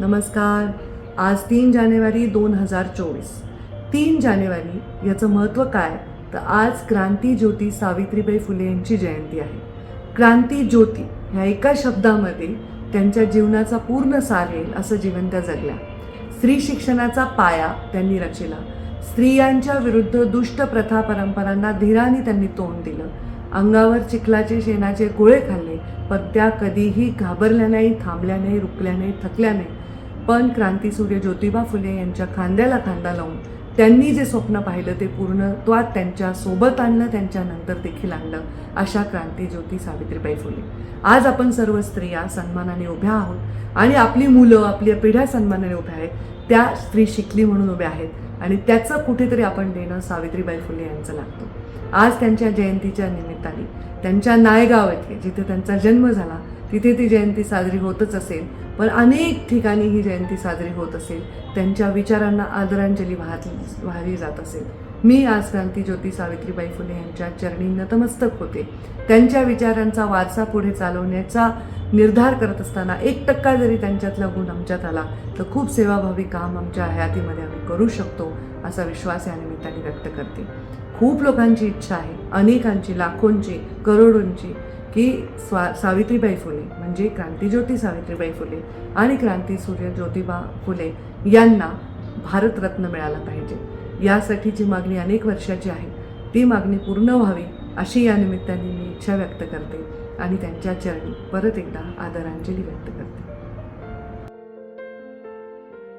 नमस्कार. आज तीन जानेवारी दोन हजार चोवीस. तीन जानेवारी याचं महत्त्व काय? तर आज क्रांती ज्योती सावित्रीबाई फुले यांची जयंती आहे. क्रांती ज्योती ह्या एका शब्दामध्ये त्यांच्या जीवनाचा पूर्ण सार येईल असं जीवन त्या जगल्या. स्त्री शिक्षणाचा पाया त्यांनी रचिला. स्त्रियांच्या विरुद्ध दुष्ट प्रथा परंपरांना धीराने त्यांनी तोंड दिलं. अंगावर चिखलाचे शेणाचे गोळे खाल्ले पण त्या कधीही घाबरल्या नाही थांबल्या नाही रुकल्या नाही थकल्या नाही. पण क्रांतीसूर्य ज्योतिबा फुले यांच्या खांद्याला खांदा लावून त्यांनी जे स्वप्न पाहिलं ते पूर्णत्वात त्यांच्यासोबत आणलं त्यांच्या नंतर देखील आणलं अशा क्रांती ज्योती सावित्रीबाई फुले. आज आपण सर्व स्त्रिया सन्मानाने उभ्या आहोत आणि आपली मुलं आपल्या पिढ्या सन्मानाने उभ्या आहेत त्या स्त्री शिकली म्हणून उभ्या आहेत आणि त्याचं कुठेतरी आपण देणं सावित्रीबाई फुले यांचं लागतं. आज त्यांच्या जयंतीच्या निमित्ताने त्यांच्या नायगाव येथे जिथे त्यांचा जन्म झाला तिथे ती जयंती साजरी होतच असेल. पण अनेक ठिकाणी ही जयंती साजरी होत असेल. त्यांच्या विचारांना आदरांजली वाहतली वाहली जात असेल. मी आज क्रांती ज्योती सावित्रीबाई फुले यांच्या चरणी नतमस्तक होते. त्यांच्या विचारांचा वारसा पुढे चालवण्याचा निर्धार करत असताना एक टक्का जरी त्यांच्यातला गुण आमच्यात आला तर खूप सेवाभावी काम आमच्या हयातीमध्ये आम्ही करू शकतो असा विश्वास या निमित्ताने व्यक्त करते. खूप लोकांची इच्छा आहे. अनेकांची लाखोंची करोडोंची. की स्वा सावित्रीबाई फुले म्हणजे क्रांतीज्योती सावित्रीबाई फुले आणि क्रांतीसूर्य ज्योतिबा फुले यांना भारतरत्न मिळाला पाहिजे. यासाठीची मागणी अनेक वर्षाची आहे. ती मागणी पूर्ण व्हावी अशी या निमित्ताने मी इच्छा व्यक्त करते आणि त्यांच्या चरणी परत एकदा आदरांजली व्यक्त करते.